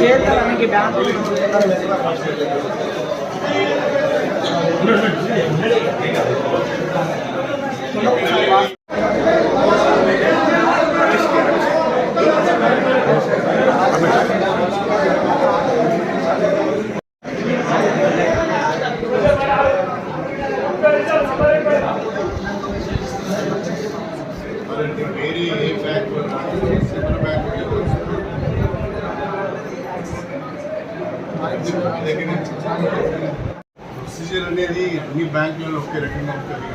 చేస్తానికి bank procedure అనేది అన్ని బ్యాంకులలో ఒకే రకంగా ఉంటుంది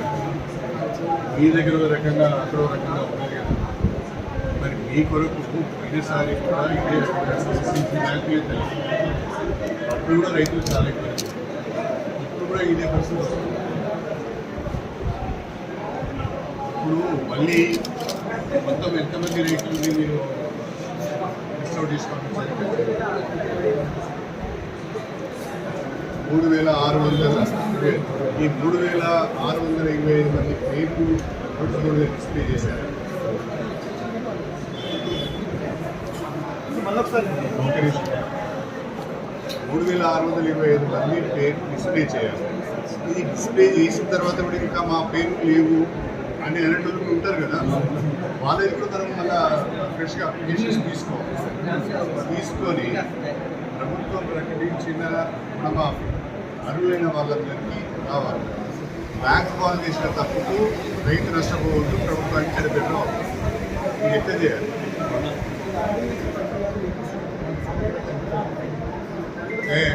మీ దగ్గర ఒక రకంగా అక్కడ ఒక రకంగా ఉంటుంది కదా. మరి మీ కొరకు పోయినసారి కూడా ఇదే బ్యాంకులే తెలుసు. అప్పుడు కూడా రైతులు చాలా ఎక్కువ. ఇప్పుడు కూడా ఇదే పరిస్థితి వస్తుంది. ఇప్పుడు మళ్ళీ మొత్తం ఎంతమంది రైతులని మీరు డిస్కౌంట్ తీసుకోవడం మూడు వేల ఆరు వందల ఈ మూడు వేల ఆరు వందల ఇరవై ఐదు మంది రేపు మూడు వేలు డిస్ప్లే చేశారు మూడు వేల ఆరు వందల ఇరవై ఐదు మంది పేరు డిస్ప్లే చేయాలి. ఇది డిస్ప్లే చేసిన తర్వాత కూడా ఇంకా మా పేరు లేవు అని అనేటోళ్ళు ఉంటారు కదా. వాళ్ళది కూడా మనం మళ్ళా ఫ్రెష్గా అప్లికేషన్స్ తీసుకోవాలి. తీసుకొని ప్రభుత్వం ప్రకటించిన రుణమాఫీ అర్హులైన వాళ్ళందరికీ రావాలి. బ్యాంక్ వాళ్ళు చేసిన తప్పుకు రైతు నష్టపోవద్దు ప్రభుత్వానికి చెడబెట్టడం ఇది ఎట్లా చేయాలి?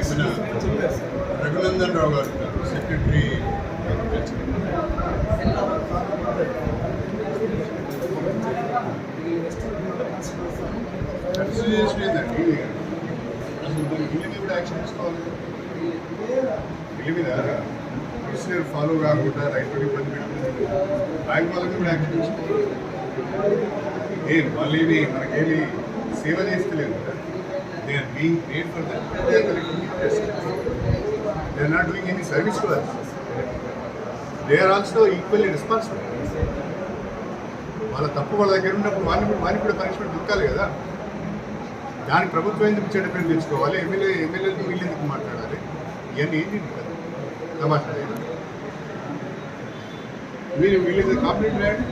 మన రఘునందన్ రావు గారు సెక్రటరీ కన్సిడరేషన్ ఏంటండి అసలు మీరు బిల్లు కూడా యాక్షన్ తీసుకోవాలి? మీద ప్రొసీజర్ ఫాలో కాకుండా రైతు ఇబ్బంది పెట్టుకుంటుంది బ్యాంక్ వాళ్ళకి కూడా యాక్షన్ తీసుకోవాలి ఏం వాళ్ళు మనకేమి సేవ చేస్తలేదు they are being paid for that they are not doing any service for us they are also equally responsible వాళ్ళ తప్పు వాళ్ళ దగ్గర ఉన్నప్పుడు వాడిని కూడా వానికి కూడా పనిష్మెంట్ దొరకాలి కదా. దానికి ప్రభుత్వం ఎందుకు చెడ్డ పేరు తెచ్చుకోవాలి? ఎమ్మెల్యే ఎమ్మెల్యేలు వీళ్ళు ఎందుకు మాట్లాడాలి? ఇవన్నీ ఏంటి కదా తమాషా మీరు వీళ్ళు కాంప్లీట్ ల్యాండ్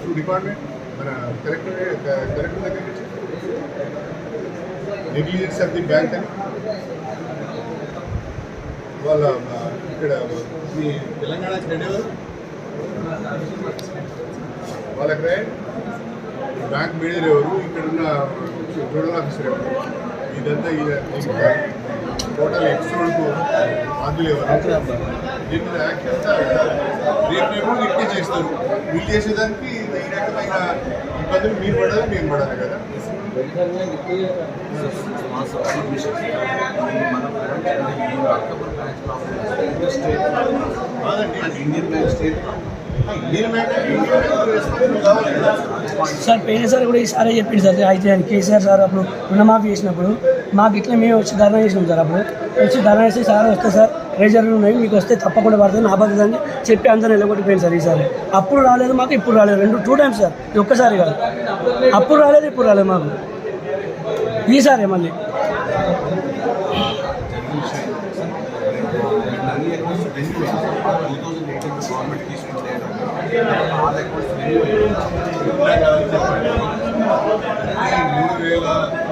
టు డిపార్ట్మెంట్ మన కలెక్టర్ కలెక్టర్ దగ్గర నుంచి నెగ్లిజెన్స్ ఆఫ్ ది బ్యాంక్ అని. వాళ్ళ ఇక్కడ మీ తెలంగాణ స్టేడియం వాళ్ళకి రాయండి బ్యాంక్ మేనేజర్ ఎవరు? ఇక్కడ ఉన్న జోడల్ ఆఫీసర్ ఎవరు? ఇదంతా టోటల్ ఎపిసోడ్కు బాధ్యులు ఎవరు రేపు ఇట్టే చేస్తారు? వీళ్ళు చేసేదానికి ఈ రకమైన ఇబ్బందులు మీరు పడాలి మేము పడాలి కదా? ఇండియన్ బ్యాంక్ స్టేట్ సార్ పోయినసారి కూడా ఈసారి చెప్పింది సార్ అయితే కేసీఆర్ సార్ అప్పుడు రుణమాఫీ చేసినప్పుడు మాకు ఇట్లా మేము వచ్చి ధర్నా చేసినాం సార్ అప్పుడు. వచ్చి ధర్నా చేసి సార్ వస్తే సార్ రేజర్లు ఉన్నాయి మీకు వస్తే తప్పకుండా పడుతుంది నా బాధ్యత అని చెప్పి అందరూ నిలబడిపోయింది సార్ ఈసారి. అప్పుడు రాలేదు మాకు ఇప్పుడు రాలేదు. రెండు టూ టైమ్స్ సార్ ఇది ఒక్కసారి కాదు. అప్పుడు రాలేదు ఇప్పుడు రాలేదు మాకు. ఈసారి మళ్ళీ. మూడు వేల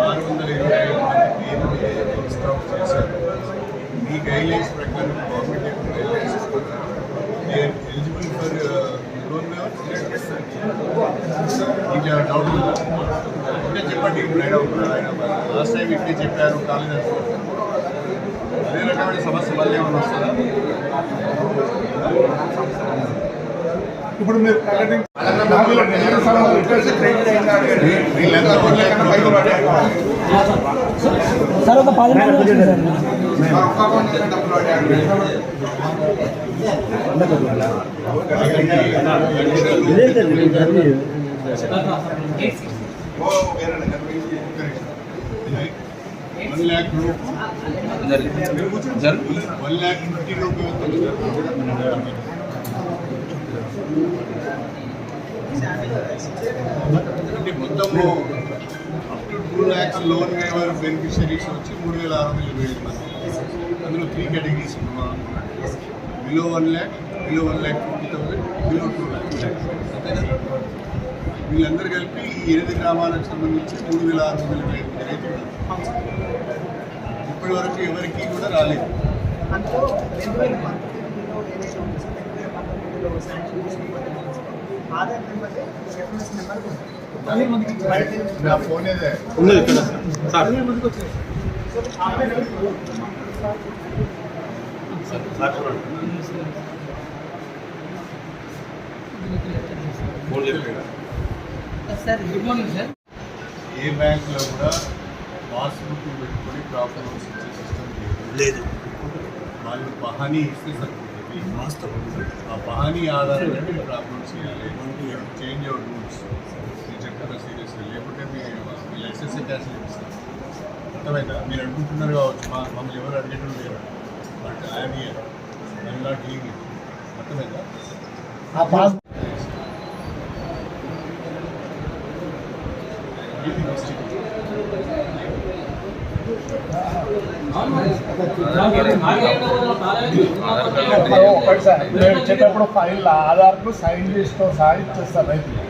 ఆరు వందల చేశారు ఈ గైడ్లైన్స్ ప్రకారం గవర్నమెంట్ యొక్క గైడ్లైన్స్ ప్రకారం ఎలిజిబుల్ ఫర్ లోన్ ఇంకా డౌట్ ఉందా? చెప్పండి. ఇప్పుడు ఆయన ఆయన లాస్ట్ టైం ఇట్లే చెప్పారు కాలేదని అదే రకమైన సమస్య మళ్ళీ ఏమైనా వస్తుందా? ఇప్పుడు మీరు ప్రకటించిన సార్ ఒక పది one lakh one lakh fifty rupees మొత్తము up to two lakhs loan waiver beneficiaries వచ్చి మూడు వేల ఆరు వందల ఇరవై ఐదు మంది అందులో three categories below one lakh below one lakh fifty thousand below two lakh వీళ్ళందరూ కలిపి ఈ ఎనిమిది గ్రామాలకు సంబంధించి మూడు వేల ఆరు వందల ఇరవై ఐదు రైతులు ఇప్పటి వరకు ఎవరికి కూడా రాలేదు అందులో ఆధార్ నెంబర్ రెఫరెన్స్ నెంబర్ ఉంది సార్. ఏ బ్యాంకులో కూడా పాస్బుక్ పెట్టుకొని ప్రాపర్ లోన్స్ ఇచ్చే సిస్టమ్ లేదు. వాళ్ళు పహానీ ఇస్తే సరిపోతుంది. ఈ వాస్తవం. ఆ పహానీ ఆధారంగా మీరు ప్రాపర్ లోన్స్ చేయాలి చేంజ్ అవర్ రూల్స్ నేను చెప్తున్నా సీరియస్గా లేకుంటే మీ మీ లైసెన్స్ క్యాన్సిల్ చేస్తారు అర్థమైందా? మీరు అనుకుంటున్నారు కావచ్చు. మా మమ్మల్ని ఎవరు అడిగేటం లేరు. But I'm here I'm not hearing it అర్థమైందా ఆ పాస్ ఇది మిస్టేక్ ఇప్పుడు ఒకటి సార్ మేము వచ్చేటప్పుడు ఫైల్ ఆధార్కు సైన్ చేస్తూ సార్ ఇచ్చేస్తారు రైతులు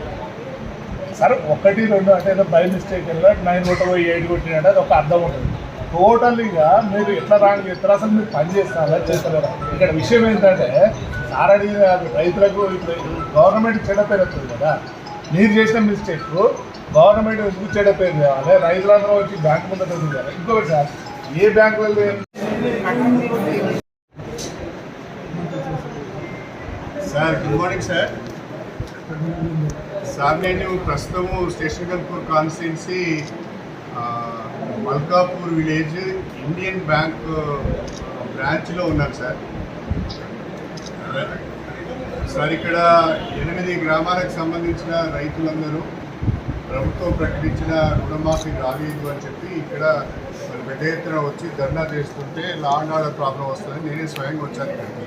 సరే ఒకటి రెండు అంటే ఏదో బై మిస్టేక్ వెళ్ళాడు నైన్ కొట్టబోయి ఏడు కొట్టినట్టు అది ఒక అర్థం ఉంటుంది. టోటల్గా మీరు ఎట్లా రాంగ్ చేస్తారు? అసలు మీరు పని చేస్తారా? చేస్తారా ఇక్కడ విషయం ఏంటంటే సార్ అడిగిన రైతులకు ఇప్పుడు గవర్నమెంట్ చెడ పేరు వస్తుంది కదా. మీరు చేసిన మిస్టేక్ గవర్నమెంట్ ఎందుకు చెడ్డ పేరు తేవాలి? రైతులందరూ వచ్చి బ్యాంక్ ముందు ఇంకొకటి సార్ ఏ bank sir good morning sir sir నేను ప్రస్తుతము station Kalpur constituency Malkapur village Indian bank బ్రాంచ్లో ఉన్నాను సార్. సార్ ఇక్కడ ఎనిమిది గ్రామాలకు సంబంధించిన రైతులందరూ ప్రభుత్వం ప్రకటించిన రుణమాఫీ రాలేదు అని చెప్పి ఇక్కడ పెద్ద ఎత్తున వచ్చి ధర్నా చేస్తుంటే లా అండ్ ఆర్డర్ ప్రాబ్లం వస్తుందని నేనే స్వయంగా వచ్చాను. ఇక్కడికి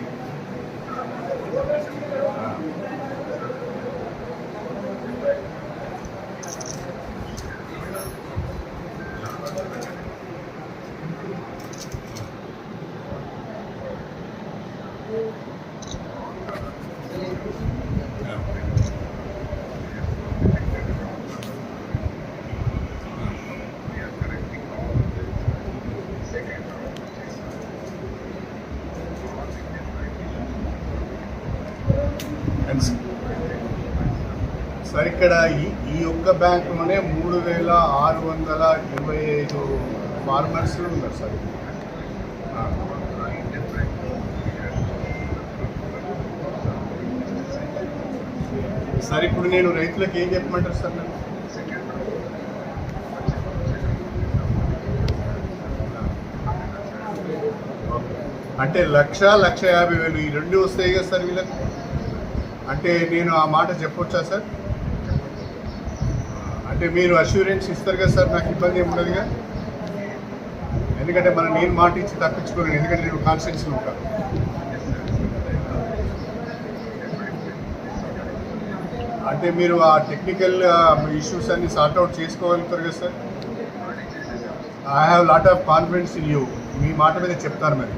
And సార్ ఇక్కడ ఈ ఈ ఒక్క బ్యాంకులోనే మూడు వేల ఆరు వందల ఇరవై ఐదు ఫార్మర్స్ ఉన్నారు సార్ సార్ ఇప్పుడు నేను రైతులకు ఏం చెప్పమంటారు సార్ నన్ను అంటే లక్ష లక్ష యాభై వేలు ఈ రెండు వస్తాయి కదా సార్ వీళ్ళకి? అంటే నేను ఆ మాట చెప్పొచ్చా సార్? అంటే మీరు అష్యూరెన్స్ ఇస్తారు కదా సార్? నాకు ఇబ్బంది ఏమి ఉండదుగా ఎందుకంటే మనం నేను మాట ఇచ్చి తప్పించుకోలేను ఎందుకంటే నేను కాన్స్టిట్యూన్సీలో ఉంటాను అంటే మీరు ఆ టెక్నికల్ ఇష్యూస్ అన్ని సార్ట్అవుట్ చేసుకోగలుగుతారు కదా sir? I have lot of confidence in you మీ మాట మీద చెప్తారు మరి.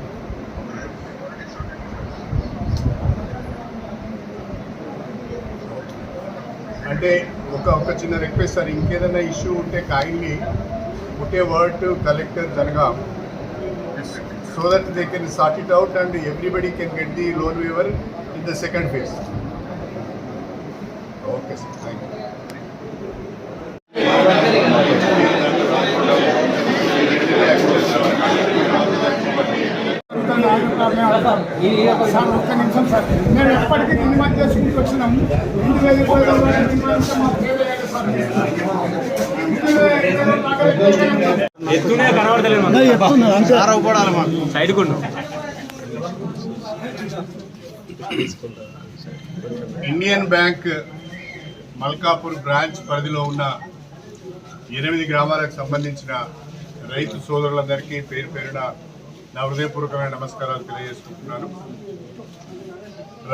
అంటే ఒక ఒక చిన్న రిక్వెస్ట్ సార్ ఇంకేదైనా ఇష్యూ ఉంటే కైండ్లీ ఉంటే word to collector Jangaon so that they can sort it out and everybody can get the loan waiver in the second phase okay sir thank you sir ఒక్క నిమిషం sir. మేము ఎప్పటికీ నిర్మాణం చేసుకుంటూ వచ్చినాము. రెండు వేల ఇరవై ఎత్తునే కనబడతలేదు సైడ్ కొండు ఇండియన్ బ్యాంక్ మల్కాపూర్ బ్రాంచ్ పరిధిలో ఉన్న ఎనిమిది గ్రామాలకు సంబంధించిన రైతు సోదరులందరికీ పేరు పేరున నా హృదయపూర్వకమైన నమస్కారాలు తెలియజేసుకుంటున్నాను.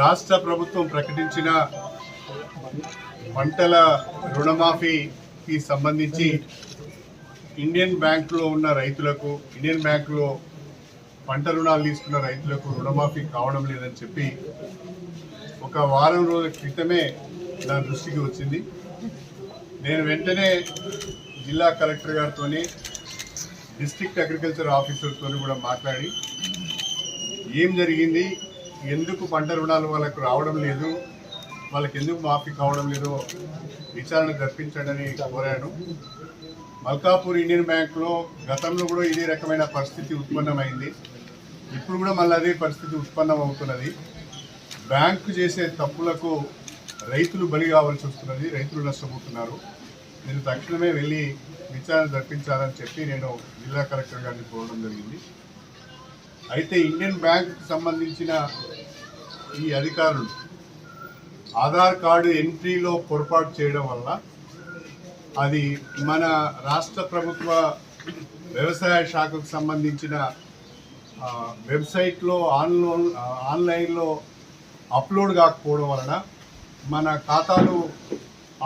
రాష్ట్ర ప్రభుత్వం ప్రకటించిన పంటల రుణమాఫీకి సంబంధించి ఇండియన్ బ్యాంకులో ఉన్న రైతులకు ఇండియన్ బ్యాంకులో పంట రుణాలు తీసుకున్న రైతులకు రుణమాఫీ కావడం లేదని చెప్పి ఒక వారం రోజుల క్రితమే నా దృష్టికి వచ్చింది. నేను వెంటనే జిల్లా కలెక్టర్ గారితో డిస్ట్రిక్ట్ అగ్రికల్చర్ ఆఫీసర్తో కూడా మాట్లాడి ఏం జరిగింది ఎందుకు పంట రుణాలు వాళ్ళకు రావడం లేదు వాళ్ళకి ఎందుకు మాఫీ కావడం లేదో విచారణ జరిపించండి కోరాను. మల్కాపూర్ ఇండియన్ బ్యాంక్లో గతంలో కూడా ఇదే రకమైన పరిస్థితి ఉత్పన్నమైంది. ఇప్పుడు కూడా మళ్ళీ అదే పరిస్థితి ఉత్పన్నం అవుతున్నది బ్యాంకు చేసే తప్పులకు రైతులు బలి కావాల్సి వస్తున్నది రైతులు నష్టపోతున్నారు. నేను తక్షణమే వెళ్ళి విచారణ జరిపించాలని చెప్పి నేను జిల్లా కలెక్టర్ గారిని కోరడం జరిగింది. అయితే ఇండియన్ బ్యాంక్కి సంబంధించిన ఈ అధికారులు ఆధార్ కార్డు ఎంట్రీలో పొరపాటు చేయడం వల్ల అది మన రాష్ట్ర ప్రభుత్వ వ్యవసాయ శాఖకు సంబంధించిన వెబ్సైట్లో ఆన్లైన్ ఆన్లైన్లో అప్లోడ్ కాకపోవడం వలన మన ఖాతాలు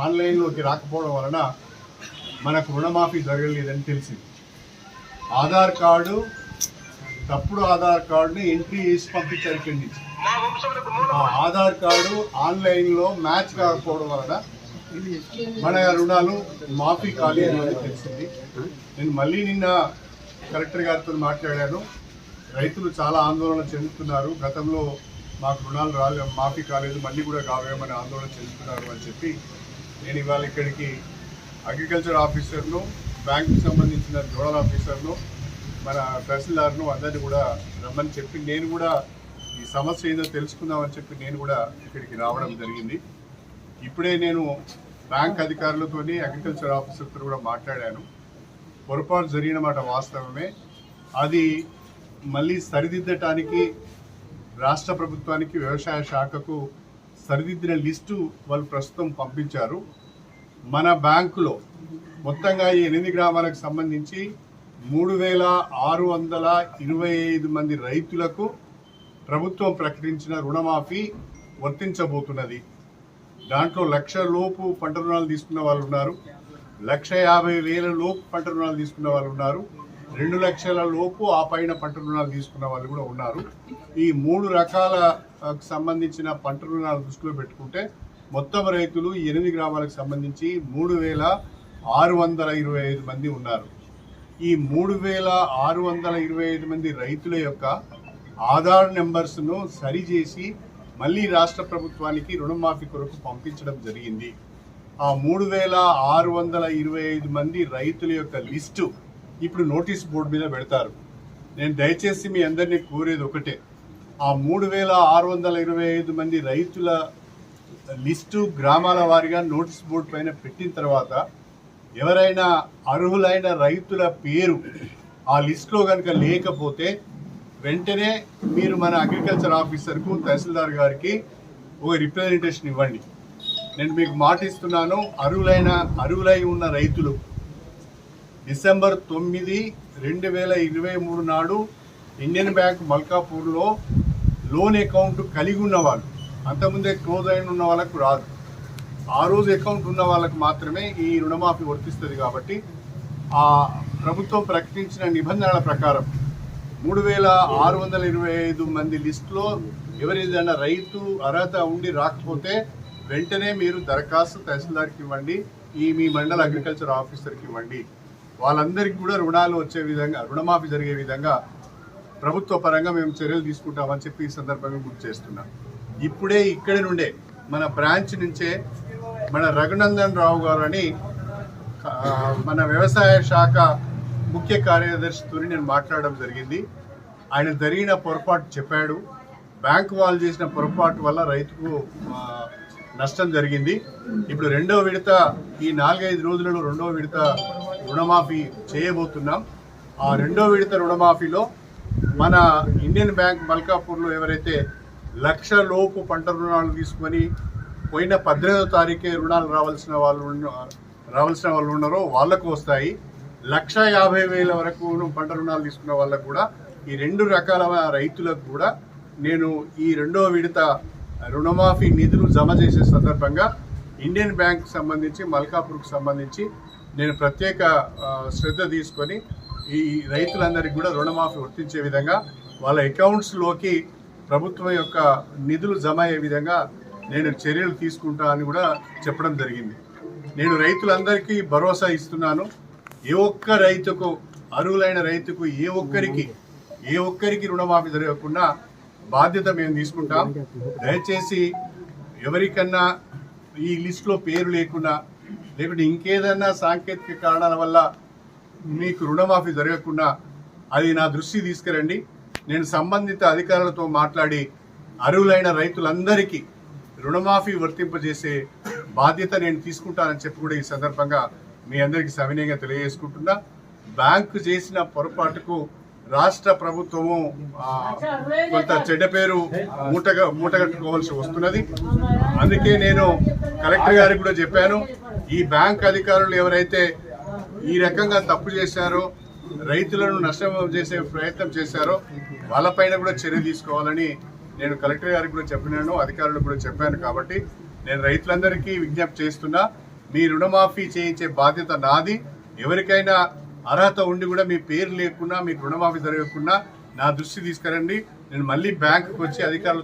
ఆన్లైన్లోకి రాకపోవడం వలన మనకు రుణమాఫీ జరగలేదని తెలిసింది. ఆధార్ కార్డు తప్పుడు ఆధార్ కార్డుని ఎంట్రీ చేసి పంపించారు ఇక్కడి నుంచి. ఆ ఆధార్ కార్డు ఆన్లైన్లో మ్యాచ్ కాకపోవడం వలన మన రుణాలు మాఫీ కాలేదు అని తెలిసింది. నేను మళ్ళీ నిన్న కలెక్టర్ గారితో మాట్లాడాను. రైతులు చాలా ఆందోళన చెందుతున్నారు. గతంలో మాకు రుణాలు రాలే మాఫీ కాలేదు మళ్ళీ కూడా కావేమని ఆందోళన చెందుతున్నారు అని చెప్పి నేను ఇవాళ ఇక్కడికి అగ్రికల్చర్ ఆఫీసర్ను బ్యాంకుకి సంబంధించిన జోనల్ ఆఫీసర్ను మన తహసీల్దార్ను అందరినీ కూడా రమ్మని చెప్పి నేను కూడా ఈ సమస్య ఏదో తెలుసుకుందామని చెప్పి నేను కూడా ఇక్కడికి రావడం జరిగింది. ఇప్పుడే నేను బ్యాంక్ అధికారులతోని అగ్రికల్చర్ ఆఫీసర్తో కూడా మాట్లాడాను. పొరపాటు జరిగిన మాట వాస్తవమే. అది మళ్ళీ సరిదిద్దటానికి రాష్ట్ర ప్రభుత్వానికి వ్యవసాయ శాఖకు సరిదిద్దిన లిస్టు వాళ్ళు ప్రస్తుతం పంపించారు. మన బ్యాంకులో మొత్తంగా ఈ ఎనిమిది గ్రామాలకు సంబంధించి మూడు వేల ఆరు వందల ఇరవై ఐదు మంది రైతులకు ప్రభుత్వం ప్రకటించిన రుణమాఫీ వర్తించబోతున్నది. దాంట్లో లక్ష లోపు పంట రుణాలు తీసుకున్న వాళ్ళు ఉన్నారు. లక్ష యాభై వేల లోపు పంట రుణాలు తీసుకున్న వాళ్ళు ఉన్నారు. రెండు లక్షల లోపు ఆ పైన పంట రుణాలు తీసుకున్న వాళ్ళు కూడా ఉన్నారు. ఈ మూడు రకాల సంబంధించిన పంట రుణాలు దృష్టిలో పెట్టుకుంటే మొత్తం రైతులు ఈ ఎనిమిది గ్రామాలకు సంబంధించి మూడు వేల ఆరు వందల ఇరవై ఐదు మంది ఉన్నారు. ఈ మూడు వేల ఆరు వందల ఇరవై ఐదు మంది రైతుల యొక్క ఆధార్ నెంబర్స్ను సరిచేసి మళ్ళీ రాష్ట్ర ప్రభుత్వానికి రుణమాఫీ కొరకు పంపించడం జరిగింది. ఆ మూడు వేల ఆరు వందల ఇరవై ఐదు మంది రైతుల యొక్క లిస్టు ఇప్పుడు నోటీస్ బోర్డు మీద పెడతారు. నేను దయచేసి మీ అందరినీ కోరేది ఒకటే. ఆ మూడు వేల ఆరు వందల ఇరవై ఐదు మంది రైతుల లిస్టు గ్రామాల వారిగా నోటీస్ బోర్డు పైన పెట్టిన తర్వాత ఎవరైనా అర్హులైన రైతుల పేరు ఆ లిస్టులో కనుక లేకపోతే వెంటనే మీరు మన అగ్రికల్చర్ ఆఫీసర్కు తహసీల్దార్ గారికి ఒక రిప్రజెంటేషన్ ఇవ్వండి. నేను మీకు మాట ఇస్తున్నాను అర్హులైన అర్హులై ఉన్న రైతులు డిసెంబర్ తొమ్మిది రెండు వేల ఇరవై మూడు నాడు ఇండియన్ బ్యాంక్ మల్కాపూర్లో లోన్ అకౌంట్ కలిగి ఉన్న వాళ్ళు అంతకుముందే క్లోజ్ అయిన ఉన్న వాళ్ళకు రాదు. ఆ రోజు అకౌంట్ ఉన్న వాళ్ళకు మాత్రమే ఈ రుణమాఫీ వర్తిస్తుంది కాబట్టి ఆ ప్రభుత్వం ప్రకటించిన నిబంధనల ప్రకారం మూడు వేల ఆరు వందల ఇరవై ఐదు మంది లిస్టులో ఎవరిదైనా రైతు అర్హత ఉండి రాకపోతే వెంటనే మీరు దరఖాస్తు తహసీల్దార్కి ఇవ్వండి ఈ మీ మండల అగ్రికల్చర్ ఆఫీసర్కి ఇవ్వండి. వాళ్ళందరికీ కూడా రుణాలు వచ్చే విధంగా రుణమాఫీ జరిగే విధంగా ప్రభుత్వ పరంగా మేము చర్యలు తీసుకుంటామని చెప్పి ఈ సందర్భంగా గుర్తు చేస్తున్నాం. ఇప్పుడే ఇక్కడి నుండే మన బ్రాంచ్ నుంచే మన రఘునందన్ రావు గారు అని మన వ్యవసాయ శాఖ ముఖ్య కార్యదర్శితో నేను మాట్లాడడం జరిగింది. ఆయన జరిగిన పొరపాటు చెప్పాడు. బ్యాంకు వాళ్ళు చేసిన పొరపాటు వల్ల రైతుకు నష్టం జరిగింది. ఇప్పుడు రెండో విడత ఈ నాలుగైదు రోజులలో రెండో విడత రుణమాఫీ చేయబోతున్నాం. ఆ రెండో విడత రుణమాఫీలో మన ఇండియన్ బ్యాంక్ మల్కాపూర్లో ఎవరైతే లక్ష లోపు పంట రుణాలు తీసుకొని పోయిన పద్దెనిమిదో తారీఖే రుణాలు రావాల్సిన వాళ్ళు రావాల్సిన వాళ్ళు ఉన్నారో వాళ్ళకు వస్తాయి. లక్ష యాభై వేల వరకు పంట రుణాలు తీసుకున్న వాళ్ళకు కూడా ఈ రెండు రకాల రైతులకు కూడా నేను ఈ రెండో విడత రుణమాఫీ నిధులు జమ చేసే సందర్భంగా ఇండియన్ బ్యాంక్ సంబంధించి మల్కాపూర్కు సంబంధించి నేను ప్రత్యేక శ్రద్ధ తీసుకొని ఈ రైతులందరికీ కూడా రుణమాఫీ వర్తించే విధంగా వాళ్ళ అకౌంట్స్లోకి ప్రభుత్వం యొక్క నిధులు జమ అయ్యే విధంగా నేను చర్యలు తీసుకుంటా అని కూడా చెప్పడం జరిగింది. నేను రైతులందరికీ భరోసా ఇస్తున్నాను. ఏ ఒక్క రైతుకు అర్హులైన రైతుకు ఏ ఒక్కరికి ఏ ఒక్కరికి రుణమాఫీ జరగకుండా బాధ్యత మేము తీసుకుంటాం. దయచేసి ఎవరికన్నా ఈ లిస్టులో పేరు లేకుండా లేకుంటే ఇంకేదన్నా సాంకేతిక కారణాల వల్ల మీకు రుణమాఫీ జరగకుండా అది నా దృష్టి తీసుకురండి. నేను సంబంధిత అధికారులతో మాట్లాడి అరువులైన రైతులందరికీ రుణమాఫీ వర్తింపజేసే బాధ్యత నేను తీసుకుంటానని చెప్పి కూడా ఈ సందర్భంగా మీ అందరికీ సవినయంగా తెలియజేసుకుంటున్నా. బ్యాంకు చేసిన పొరపాటుకు రాష్ట్ర ప్రభుత్వము కొంత చెడ్డ పేరు మూటగా మూటగట్టుకోవాల్సి వస్తున్నది. అందుకే నేను కలెక్టర్ గారికి కూడా చెప్పాను. ఈ బ్యాంక్ అధికారులు ఎవరైతే ఈ రకంగా తప్పు చేశారో రైతులను నష్టం చేసే ప్రయత్నం చేశారో వాళ్ళపైన కూడా చర్య తీసుకోవాలని నేను కలెక్టర్ గారికి కూడా చెప్పినాను అధికారులకు కూడా చెప్పాను కాబట్టి నేను రైతులందరికీ విజ్ఞప్తి చేస్తున్నా మీ రుణమాఫీ చేయించే బాధ్యత నాది. ఎవరికైనా అర్హత ఉండి కూడా మీ పేరు లేకుండా మీకు రుణమాఫీ జరగకుండా నా దృష్టి తీసుకురండి. నేను మళ్ళీ బ్యాంకుకి వచ్చి అధికారులు